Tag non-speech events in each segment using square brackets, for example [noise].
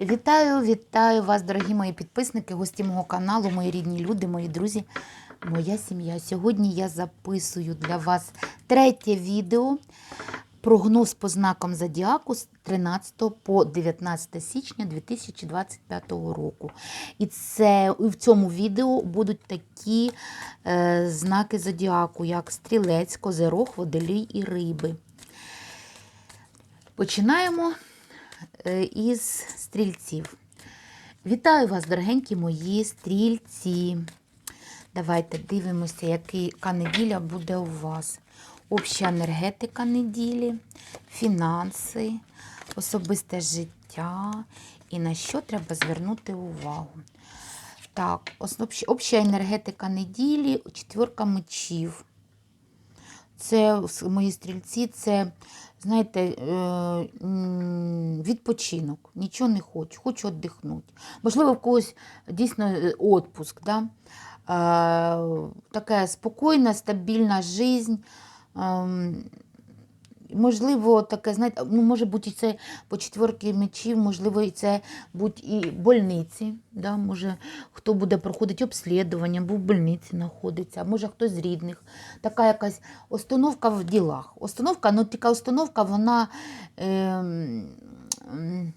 Вітаю, вітаю вас, дорогі мої підписники, гості мого каналу, мої рідні люди, мої друзі, моя сім'я. Сьогодні я записую для вас третє відео. Прогноз по знакам Зодіаку з 13 по 19 січня 2025 року. І це в цьому відео будуть такі е, знаки Зодіаку, як стрілець, козирог, водолій і риби. Починаємо із стрільців. Вітаю вас, дорогенькі мої стрільці. Давайте дивимося, яка неділя буде у вас. Обща енергетика неділі, фінанси, особисте життя і на що треба звернути увагу. Так, обща енергетика неділі, четверка мечів. Це мої стрільці, це, знаєте, е, відпочинок. Нічого не хочу, хочу віддихнути. Можливо, в когось дійсно е, відпуск. Да? Е, така спокійна, стабільна життя. Можливо, таке, знаєте, ну, може бути це по четверки мечів, можливо, і це будь і больниці. Да? Може, хто буде проходити обслідування, бо в больниці знаходиться, може хтось з рідних. Така якась установка в ділах. Установка, ну така установка, вона, ем, ем,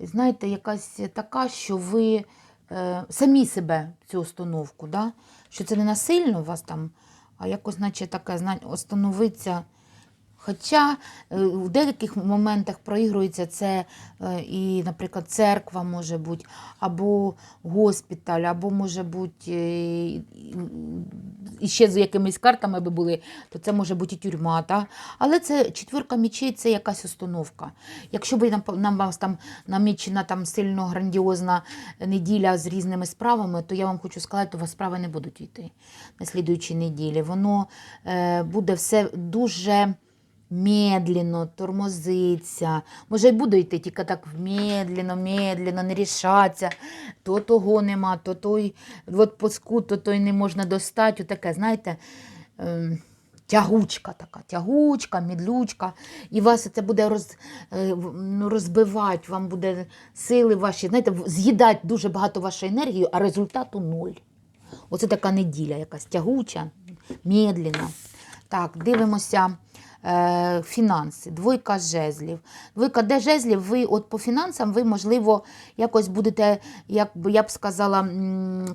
знаєте, якась така, що ви е, самі себе цю установку, да? що це не насильно у вас там, а якось, наче таке, знаєте, установиться. Хоча е, в деяких моментах проігрується це е, і, наприклад, церква може бути, або госпіталь, або може бути е, і- ще з якимись картами би були, то це може бути і тюрма. Та? Але це четвірка мічей це якась установка. Якщо би нам, вас там намічена там сильно грандіозна неділя з різними справами, то я вам хочу сказати, то у вас справи не будуть йти на слідуючій неділі. Воно е, буде все дуже медленно, тормозиться. Може, й буде йти тільки так медленно, медленно, не рішаться. То того нема, то той от пуску, то той не можна достати. Таке, знаєте, ем, тягучка така, тягучка, мідлючка. І вас це буде роз, е, ну, розбивати, вам буде сили ваші, знаєте, з'їдати дуже багато вашої енергії, а результату нуль. Оце така неділя, якась тягуча, медленна. Так, дивимося е, фінанси. Двойка жезлів. Двойка де жезлів, ви от по фінансам, ви, можливо, якось будете, як я б сказала,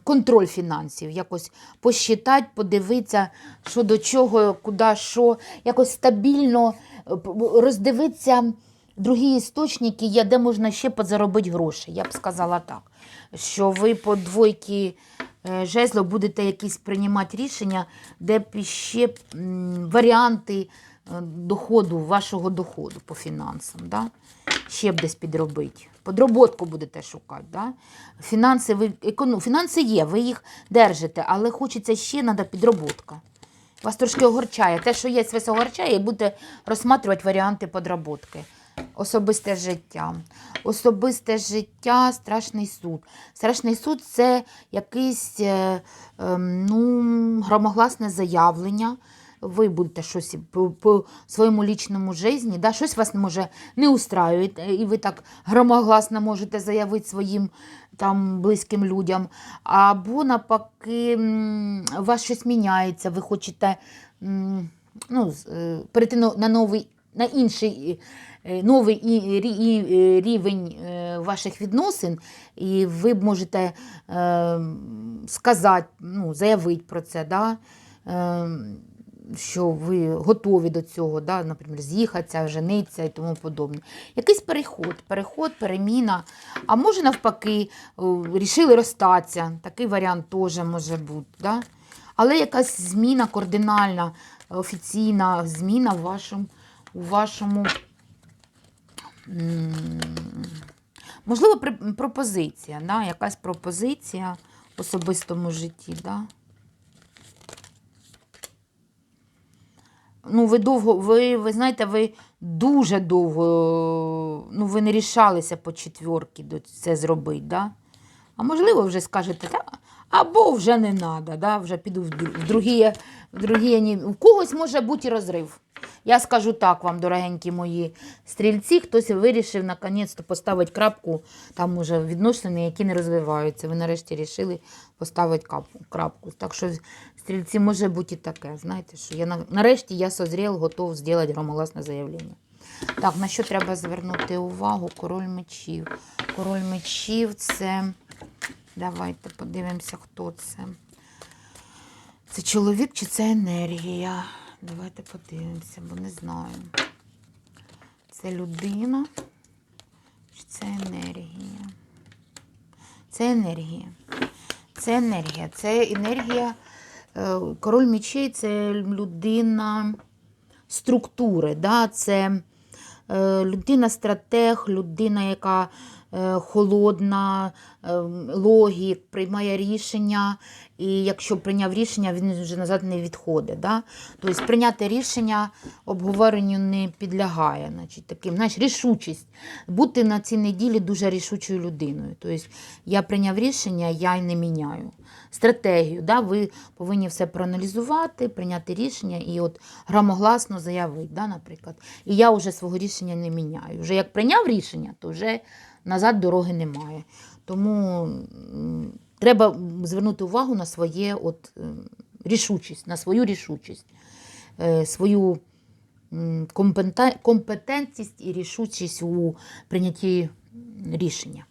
контроль фінансів. Якось посчитати, подивитися, що до чого, куди, що, якось стабільно е, роздивитися. Другі істочники є, де можна ще подзаробити гроші. Я б сказала так, що ви по двойки е, будете якісь приймати рішення, де ще варіанти доходу, вашого доходу по фінансам. Да? Ще б десь підробити. Подроботку будете шукати. Да? Фінанси, ви, економ, фінанси є, ви їх держите, але хочеться ще треба підроботка. Вас трошки огорчає. Те, що є, вас огорчає, і будете розсматривати варіанти подроботки. Особисте життя. Особисте життя, страшний суд. Страшний суд це якесь е, е, ну, громогласне заявлення. Ви будете щось по, по своєму лічному житті, да, щось вас може не устраює, і ви так громогласно можете заявити своїм там, близьким людям. Або навпаки, у вас щось міняється, ви хочете ну, е, перейти на новий, на інший е, новий е, рівень е, ваших відносин, і ви можете е, сказати, ну, заявити про це. Да? Е, що ви готові до цього, да, наприклад, з'їхатися, женитися і тому подобне. Якийсь переход, переход, переміна. А може, навпаки, рішили розстатися. Такий варіант теж може бути. Да? Але якась зміна кардинальна, офіційна зміна в вашому, у вашому можливо, пропозиція, да? якась пропозиція в особистому житті. Да? Ну, ви довго, ви, ви знаєте, ви дуже довго, ну, ви не рішалися по четвірки до це зробити, да? А можливо, вже скажете, та, або вже не треба, да? вже піду в, дру- в другі, в другі. У когось може бути розрив. Я скажу так вам, дорогенькі мої стрільці, хтось вирішив наконець-то поставити крапку, там уже відносини, які не розвиваються. Ви нарешті вирішили поставити крапку. Так що стрільці може бути і таке. Знаєте, що я нарешті я созрів, готов зробити громогласне заявлення. Так, на що треба звернути увагу? Король мечів. Король мечів це. Давайте подивимося, хто це. Це чоловік чи це енергія? Давайте подивимося, бо не знаю. Це людина чи це енергія? Це енергія. Це енергія. Це енергія. Е, Король мечей це людина структури. Да? Це е, людина-стратег, людина, яка е, холодна, логік, приймає рішення, і якщо прийняв рішення, він вже назад не відходить. Да? Тобто прийняти рішення обговоренню не підлягає. Значить, таким, знаєш, рішучість. Бути на цій неділі дуже рішучою людиною. Тобто я прийняв рішення, я й не міняю. Стратегію, да? ви повинні все проаналізувати, прийняти рішення і от громогласно заявити, да, наприклад. І я вже свого рішення не міняю. Вже як прийняв рішення, то вже назад дороги немає. Тому треба звернути увагу на своє от, ем, рішучість, на свою рішучість, е, свою компетентність і рішучість у прийнятті рішення.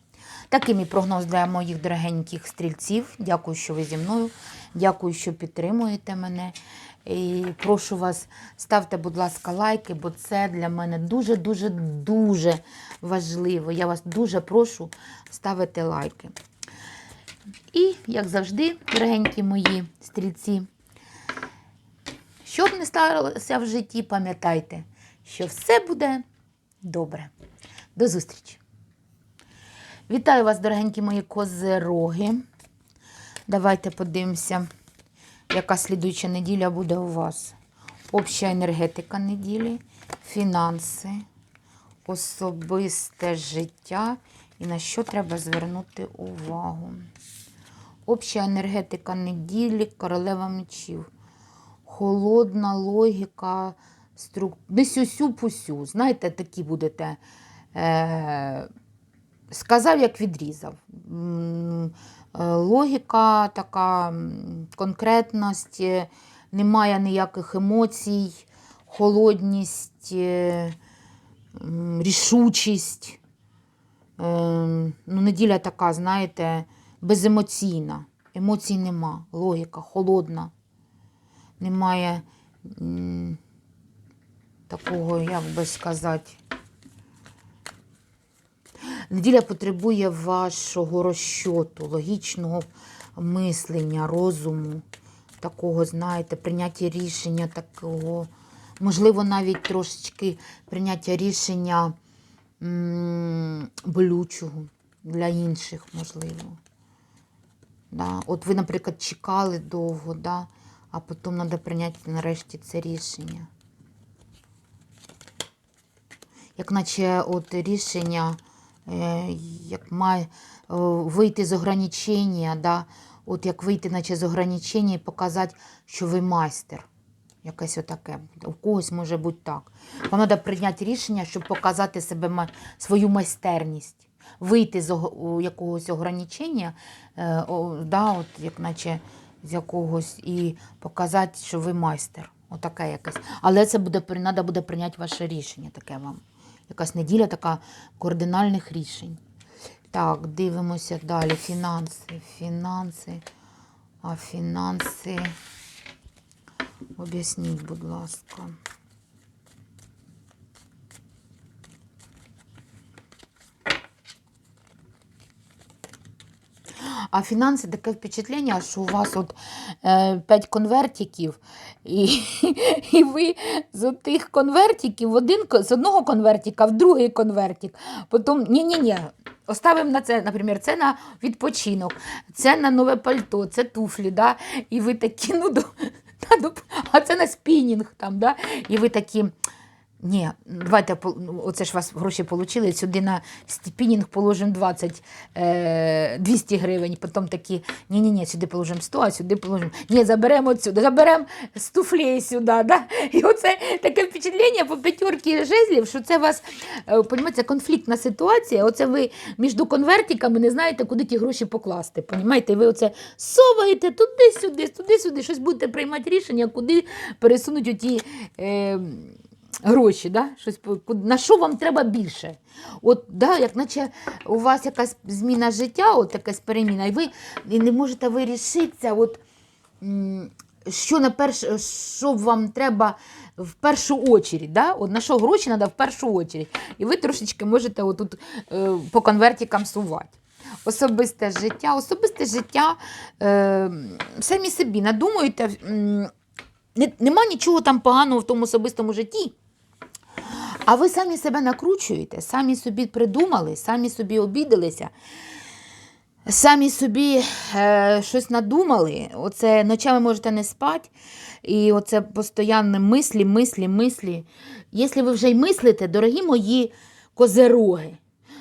Такий мій прогноз для моїх дорогеньких стрільців. Дякую, що ви зі мною. Дякую, що підтримуєте мене. І прошу вас, ставте, будь ласка, лайки, бо це для мене дуже-дуже дуже важливо. Я вас дуже прошу ставити лайки. І, як завжди, дорогенькі мої стрільці, що б не сталося в житті, пам'ятайте, що все буде добре. До зустрічі! Вітаю вас, дорогенькі мої козероги. Давайте подивимося, яка слідуюча неділя буде у вас. Обща енергетика неділі, фінанси, особисте життя і на що треба звернути увагу. Обща енергетика неділі, королева мечів. Холодна логіка, струк... не сюсю-пусю. Знаєте, такі будете. Е... Сказав, як відрізав. Е, Логіка така, конкретність, е, немає ніяких емоцій, холодність, е, рішучість. Ну, неділя така, знаєте, беземоційна. Емоцій нема. Логіка холодна. Немає такого, як би сказати. Неділя потребує вашого розчоту, логічного мислення, розуму, такого, знаєте, прийняття рішення такого, можливо, навіть трошечки прийняття рішення м, болючого для інших, можливо. Да. От ви, наприклад, чекали довго, да, а потім треба прийняти нарешті це рішення. Як наче от рішення, як має е, вийти з ограничення, да, от як вийти наче з ограничення і показати, що ви майстер. Якесь отаке. буде. У когось може бути так. Вам треба прийняти рішення, щоб показати себе свою майстерність. Вийти з якогось ограничення, е, да, от, як наче з якогось, і показати, що ви майстер. Отаке якесь. Але це буде треба буде прийняти ваше рішення, таке вам. Якась неділя така кардинальних рішень. Так, дивимося далі. Фінанси. Фінанси. А фінанси. Об'ясніть, будь ласка. А фінанси таке впечатлення, що у вас от е, 5 конвертиків, і, [laughs] і ви з тих конвертиків один, з одного конвертика в другий конвертик. Потім, ні-ні-ні, оставимо на це, наприклад, це на відпочинок, це на нове пальто, це туфлі, да? і ви такі, ну, [laughs] а це на спінінг там, да? і ви такі. Ні, давайте ну, оце ж вас гроші отримали, сюди на степінінг положимо 20, е, 200 гривень, потім такі, ні-ні-ні, сюди положимо 100, а сюди положимо, ні, заберемо отсюди, заберемо з туфлей сюди. Да? І оце таке впечатлення по п'ятерки жезлів, що це вас, е, понімаєте, конфліктна ситуація, оце ви між конвертиками не знаєте, куди ті гроші покласти, понімаєте, ви оце соваєте туди-сюди, туди-сюди, щось будете приймати рішення, куди пересунуть оті... Е, гроші, да? Щось, на що вам треба більше? От, да, як наче у вас якась зміна життя, от якась переміна, і ви не можете вирішитися, от, що, на перш, що вам треба в першу очередь, да? от, на що гроші треба в першу очередь. І ви трошечки можете отут, е, по конвертикам сувати. Особисте життя, особисте життя е, самі собі надумуєте. нема нічого там поганого в тому особистому житті. А ви самі себе накручуєте, самі собі придумали, самі собі обідалися, самі собі е, щось надумали. Оце ночами можете не спати, і оце постійно мислі, мислі, мислі. Якщо ви вже й мислите, дорогі мої козероги,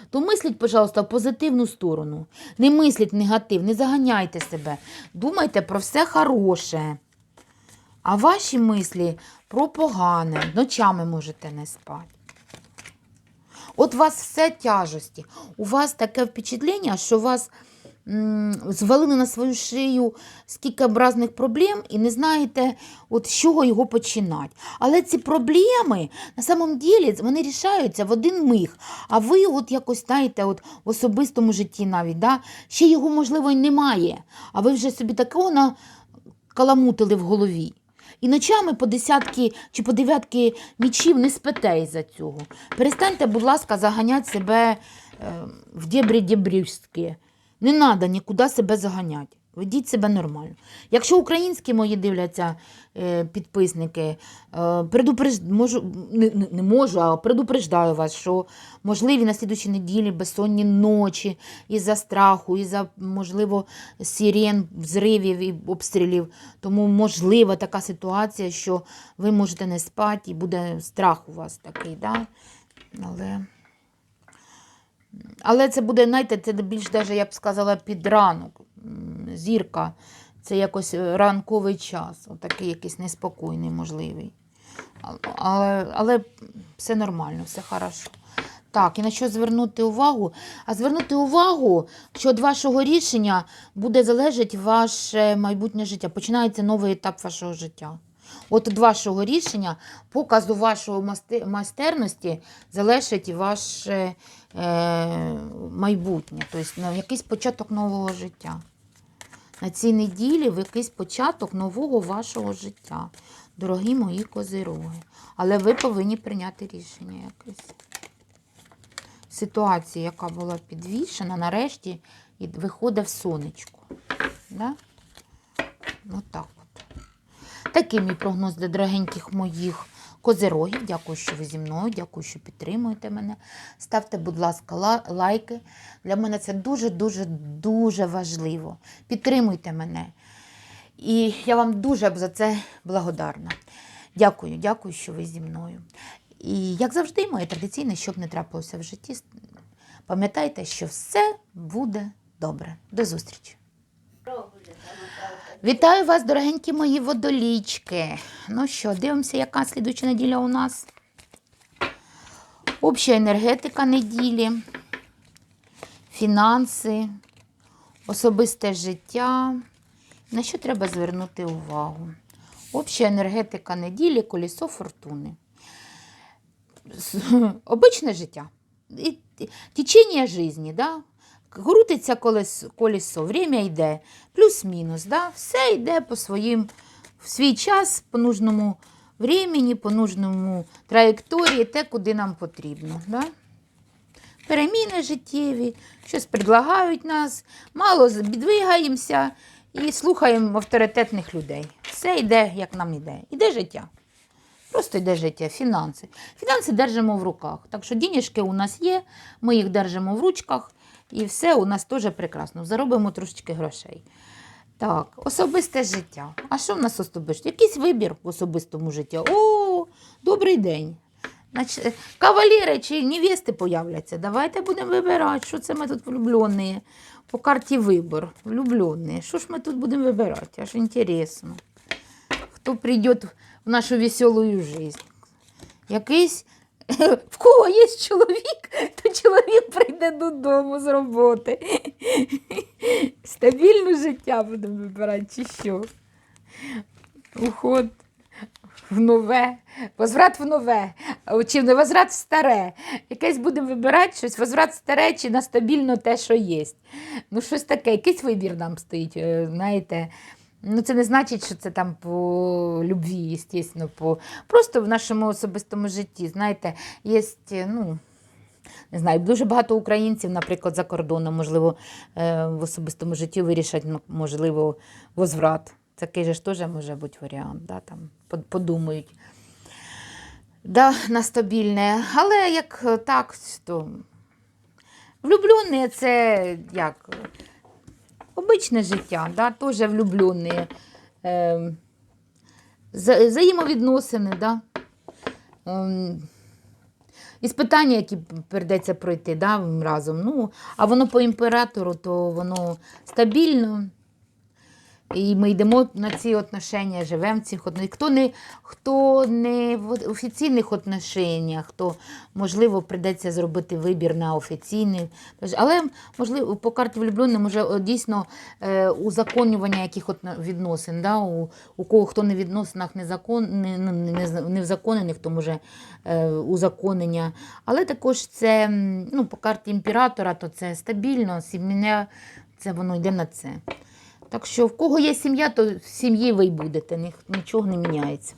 то мисліть, пожалуйста, в позитивну сторону. Не мисліть негатив, не заганяйте себе. Думайте про все хороше. А ваші мислі про погане, ночами можете не спати. От у вас все тяжесті. У вас таке впечатлення, що вас звалили на свою шию скільки образних проблем і не знаєте, от з чого його починати. Але ці проблеми на самом ділі вони рішаються в один миг. А ви от якось знаєте, от в особистому житті навіть, да? ще його, можливо, й немає. А ви вже собі такого каламутили в голові. І ночами по десятки чи по дев'ятки нічів не спите із-за цього. Перестаньте, будь ласка, заганяти себе е, в дєбрі дєбрівські. Не треба нікуди себе заганяти. Ведіть себе нормально. Якщо українські мої дивляться е, підписники, е, предупреж... можу, не, не- можу, а предупреждаю вас, що можливі на слідучій неділі безсонні ночі із-за страху, із-за, можливо, сирен, взривів і обстрілів. Тому можлива така ситуація, що ви можете не спати і буде страх у вас такий. Да? Але... Але це буде, знаєте, це більш даже, я б сказала, під ранок. Зірка. Це якось е, ранковий час, отакий якийсь неспокійний, можливий. Але, але все нормально, все хорошо. Так, і на що звернути увагу? А звернути увагу, що від вашого рішення буде залежати ваше майбутнє життя. Починається новий етап вашого життя. От від вашого рішення, показу вашої майстерності залежить ваше е, майбутнє, тобто якийсь початок нового життя. На цій неділі в якийсь початок нового вашого життя, дорогі мої козироги. Але ви повинні прийняти рішення якесь. Ситуація, яка була підвішена, нарешті виходить в сонечко. Да? Отак от. Такий мій прогноз для дорогеньких моїх козирогів. Дякую, що ви зі мною, дякую, що підтримуєте мене. Ставте, будь ласка, лайки. Для мене це дуже-дуже дуже важливо. Підтримуйте мене. І я вам дуже за це благодарна. Дякую, дякую, що ви зі мною. І як завжди, моє традиційне, щоб не трапилося в житті, пам'ятайте, що все буде добре. До зустрічі! Вітаю вас, дорогенькі мої водолічки. Ну що, дивимося, яка слідуча неділя у нас. Обща енергетика неділі, фінанси, особисте життя. На що треба звернути увагу? Обща енергетика неділі, колесо фортуни. Обичне життя. Течення житті, да? Крутиться колесо, время йде, плюс-мінус, да? все йде по своїм, в свій час, по нужному времени, по нужному траєкторії, те, куди нам потрібно. Да? Переміни життєві, щось предлагають нас, мало двигаємося і слухаємо авторитетних людей. Все йде, як нам йде. Іде життя. Просто йде життя, фінанси. Фінанси держимо в руках. Так що денежки у нас є, ми їх держимо в ручках, і все у нас теж прекрасно. Заробимо трошечки грошей. Так, особисте життя. А що в нас особисте? Якийсь вибір в особистому житті. О, добрий день. Значить, кавалери чи невести появляться. Давайте будемо вибирати, що це ми тут влюблені. По карті вибор. Влюблені. Що ж ми тут будемо вибирати? Аж інтересно. Хто прийде в нашу веселу життя? Якийсь, в кого є чоловік, то чоловік прийде додому з роботи. Стабільне життя будемо вибирати, чи що? Уход в нове, возврат в нове, чи не возврат в старе. Якесь будемо вибирати щось, возврат в старе чи на стабільно те, що є. Ну, щось таке, якийсь вибір нам стоїть, е, знаєте. Ну, це не значить, що це там по любві, звісно, по... просто в нашому особистому житті. Знаєте, є, ну, не знаю, дуже багато українців, наприклад, за кордоном, можливо, е, в особистому житті вирішать, ну, можливо, возврат. Такий же ж теж може бути варіант, да, там, подумають. Да, на стабільне. Але як е, так, то влюблені це як обичне життя, да, теж влюблені. Е, взаємовідносини, да. Ем, іспитання, які прийдеться пройти да, разом. Ну, а воно по імператору, то воно стабільно. І ми йдемо на ці отношення, живемо в цих отношеннях. Хто не, хто не в офіційних отношеннях, то, можливо, прийдеться зробити вибір на офіційний. Але, можливо, по карті влюблених, може, дійсно е, узаконювання яких відносин. Да? У, у кого хто не в відносинах не, закон, не, не, не, в законених, може е, узаконення. Але також це ну, по карті імператора, то це стабільно, сім'я, це воно йде на це. Так що в кого є сім'я, то в сім'ї ви й будете, нічого не міняється.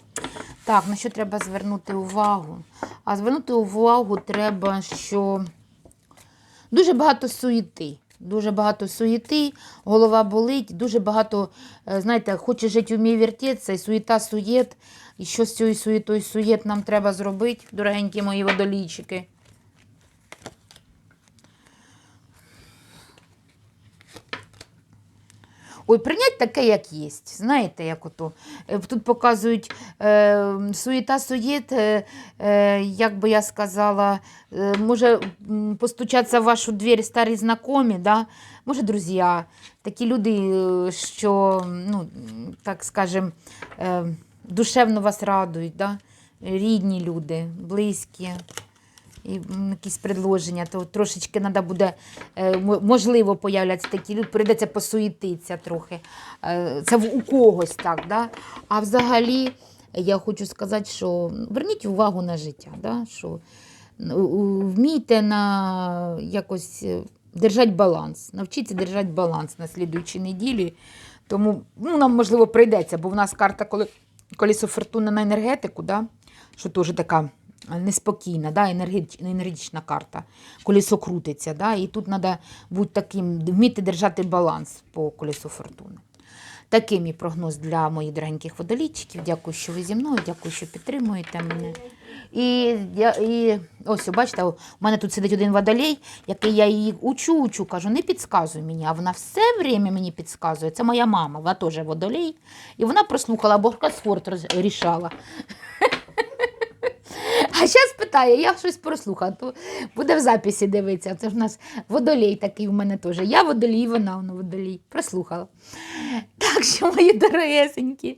Так, на що треба звернути увагу? А звернути увагу треба, що дуже багато суєти. Дуже багато суєти, голова болить, дуже багато, е, знаєте, хоче жити, вміє вертітися, і суєта, суєт. І що з цією суєтою суєт нам треба зробити, дорогенькі мої водолійчики? Ой, прийнять таке, як є. Знаєте, як ото. Е, Тут показують е, суєта суєт, е, е, як би я сказала, е, може постучатися в вашу двір старі знайомі, да? може, друзі, такі люди, е, що, ну, так скажем, е, душевно вас радують, да? рідні люди, близькі якісь предложення, то трошечки треба буде, е, можливо, появляться такі люди, прийдеться посуєтитися трохи. Е, Це у когось так. Да? А взагалі, я хочу сказати, що ну, верніть увагу на життя, да? що вмійте на якось е, держати баланс, навчіться держати баланс на слідуючій неділі. Тому ну, нам, можливо, прийдеться, бо в нас карта коли, колесо фортуни на енергетику, да? що теж така неспокійна, да? енергетична карта. Колесо крутиться. Да? І тут треба бути таким, вміти держати баланс по колесу фортуни. Такий мій прогноз для моїх дорогеньких водолійчиків. Дякую, що ви зі мною, дякую, що підтримуєте мене. І, і ось, бачите, у мене тут сидить один водолей, який я її учу, учу, кажу, не підказуй мені, а вона все время мені підказує. Це моя мама, вона теж водолей. І вона прослухала, бо кросфорд рішала. А зараз питає, я щось прослухала, то буде в записі дивитися. Це ж у нас водолей такий у мене теж. Я водолій, вона вона водолій. Прослухала. Так що, мої дорогесенькі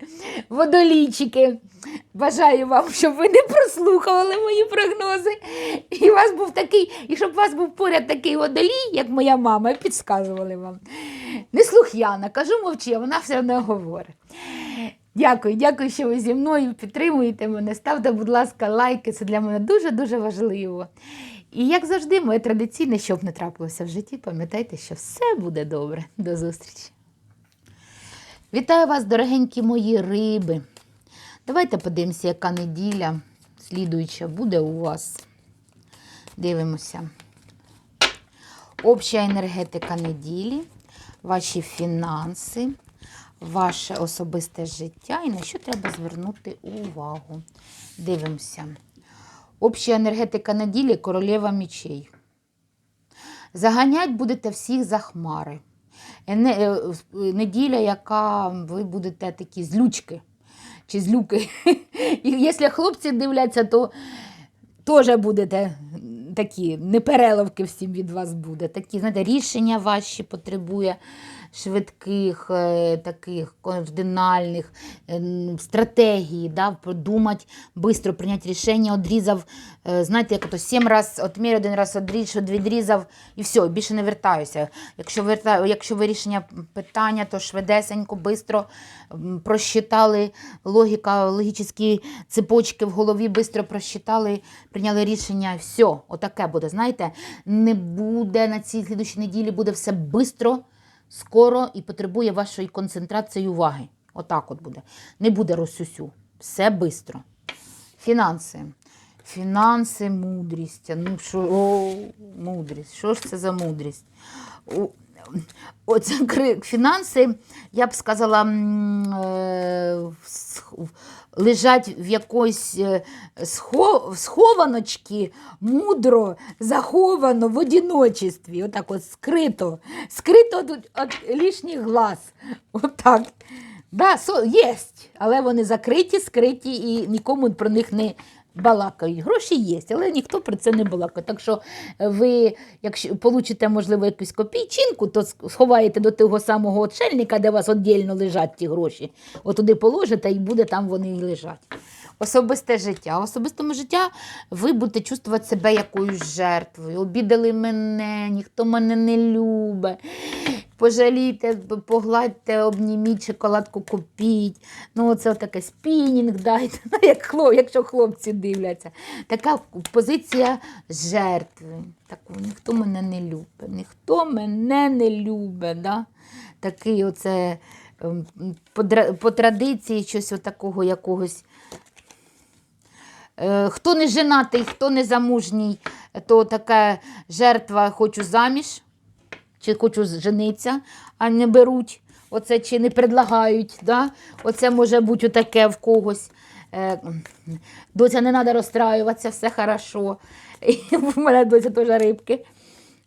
водолійчики, бажаю вам, щоб ви не прослухували мої прогнози. І у вас був такий, і щоб у вас був поряд такий водолій, як моя мама, і підказували вам. Неслух'яна, кажу, мовчи, а вона все одно говорить. Дякую, дякую, що ви зі мною підтримуєте мене. Ставте, будь ласка, лайки. Це для мене дуже-дуже важливо. І як завжди, моє традиційне, щоб не трапилося в житті, пам'ятайте, що все буде добре. До зустрічі. Вітаю вас, дорогенькі мої риби. Давайте подивимося, яка неділя слідуюча буде у вас. Дивимося. Обща енергетика неділі, ваші фінанси, ваше особисте життя і на що треба звернути увагу. Дивимося. Обща енергетика неділі королева мічей. Заганять будете всіх за хмари. Е, в- Неділя, яка ви будете такі злючки чи злюки. І якщо хлопці дивляться, то теж будете такі, непереловки всім від вас буде. Такі, знаєте, рішення ваші потребує швидких, е, таких кардинальних е, стратегій, да, подумати, швидко прийняти рішення, одрізав, е, знаєте, як то сім раз отмір, один раз одріз, відрізав і все, більше не вертаюся. Якщо, верта, якщо вирішення питання, то швидесенько, швидко просчитали логіка, логічні цепочки в голові, швидко просчитали, прийняли рішення, все, отаке буде. Знаєте, не буде на цій слідущій неділі, буде все швидко, скоро і потребує вашої концентрації уваги. Отак от буде. Не буде розсюсю. Все швидко. Фінанси. Фінанси, мудрість. Ну, що, о, мудрість. Що ж це за мудрість? Оце фінанси, я б сказала, е, лежать в якоїсь е, схованочці, мудро, заховано в одиночестві, отак от скрито, скрито від лишніх глаз. Отак. Да, є, але вони закриті, скриті і нікому про них не балакають. Гроші є, але ніхто про це не балакає. Так що ви, якщо получите, можливо, якусь копійчинку, то сховаєте до того самого отшельника, де у вас віддільно лежать ті гроші. Отуди положите і буде там вони і лежать. Особисте життя. В особистому життя ви будете чувствувати себе якоюсь жертвою. Обідали мене, ніхто мене не любить. Пожалійте, погладьте, обніміть, шоколадку купіть. Ну, це таке спінінг дайте, [laughs] ну, як хлоп, якщо хлопці дивляться. Така позиція жертви. Таку, ніхто мене не любить, ніхто мене не любить. Да? Такий оце ем, по, традиції щось отакого якогось. Е, Хто не женатий, хто не замужній, то така жертва хочу заміж, чи хочу жениться, а не беруть. Оце чи не предлагають. Да? Оце може бути таке в когось. Е, Доця, не треба розстраюватися, все хорошо. В мене доця теж рибки.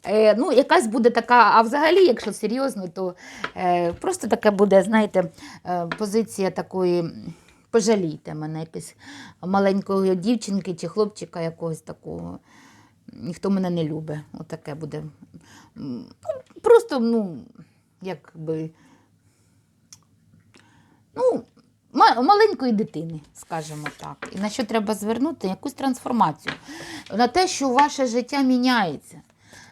Е, ну, якась буде така, а взагалі, якщо серйозно, то е, просто така буде, знаєте, позиція такої. Пожалійте мене, якось маленької дівчинки чи хлопчика якогось такого. Ніхто мене не любить. Отаке буде. Ну, просто, ну, якби. Ну, маленької дитини, скажімо так. І на що треба звернути? Якусь трансформацію. На те, що ваше життя міняється.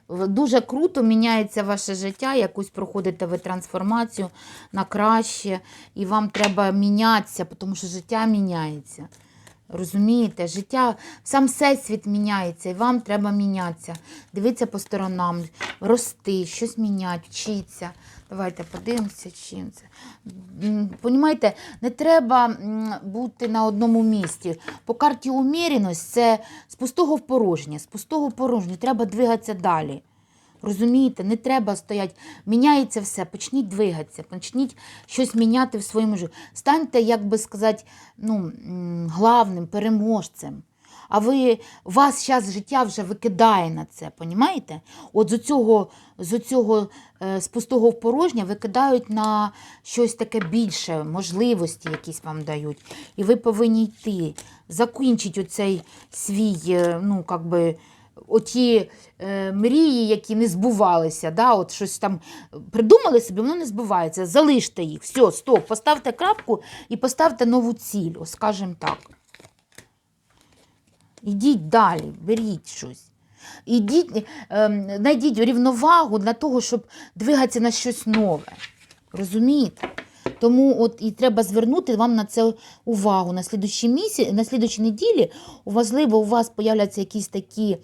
Дуже круто міняється ваше життя, якусь проходите ви трансформацію на краще, і вам треба мінятися, тому що життя міняється. Розумієте, життя, сам всесвіт міняється, і вам треба мінятися. Дивитися по сторонам, рости, щось міняти, вчитися. Давайте подивимося, чим це. Понімаєте, не треба бути на одному місці. По карті уміреність це з пустого в порожнє, з пустого в порожнє. Треба двигатися далі. Розумієте, не треба стояти. Міняється все, почніть двигатися, почніть щось міняти в своєму житті. Станьте, як би сказати, ну, главним переможцем. А ви, вас зараз життя вже викидає на це, понімаєте? От з цього, з цього е, з пустого в порожнє викидають на щось таке більше, можливості якісь вам дають. І ви повинні йти, закінчити оцей свій, е, ну, як оті е, мрії, які не збувалися, да, от щось там придумали собі, воно не збувається. Залиште їх. Все, стоп, поставте крапку і поставте нову ціль, скажімо так. Ідіть далі, беріть щось. Ідіть, знайдіть рівновагу для того, щоб двигатися на щось нове. Розумієте? Тому от і треба звернути вам на це увагу. На слідущій місяці, на слідущій неділі, можливо, у вас появляться якісь такі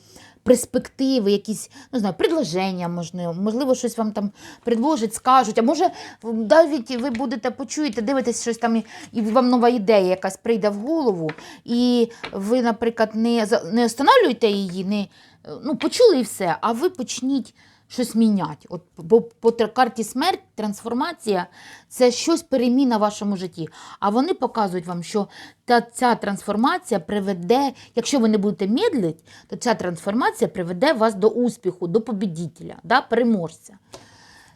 перспективи, якісь не знаю, предложення, можливо, можливо, щось вам там предложать, скажуть. А може, навіть ви будете почуєте, дивитесь щось там, і- вам нова ідея якась прийде в голову, і ви, наприклад, не, не останавлюєте її, не, ну, почули і все, а ви почніть щось міняти. От, бо по карті смерть, трансформація це щось переміна в вашому житті. А вони показують вам, що та, ця трансформація приведе, якщо ви не будете медлити, то ця трансформація приведе вас до успіху, до побідітеля, да, переможця.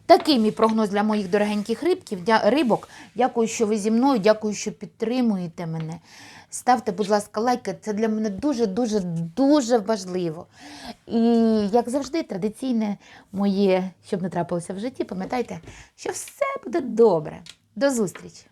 Такий мій прогноз для моїх дорогеньких рибків, рибок. Дякую, що ви зі мною, дякую, що підтримуєте мене. Ставте, будь ласка, лайки. Це для мене дуже-дуже дуже важливо. І як завжди, традиційне моє, щоб не трапилося в житті, пам'ятайте, що все буде добре. До зустрічі!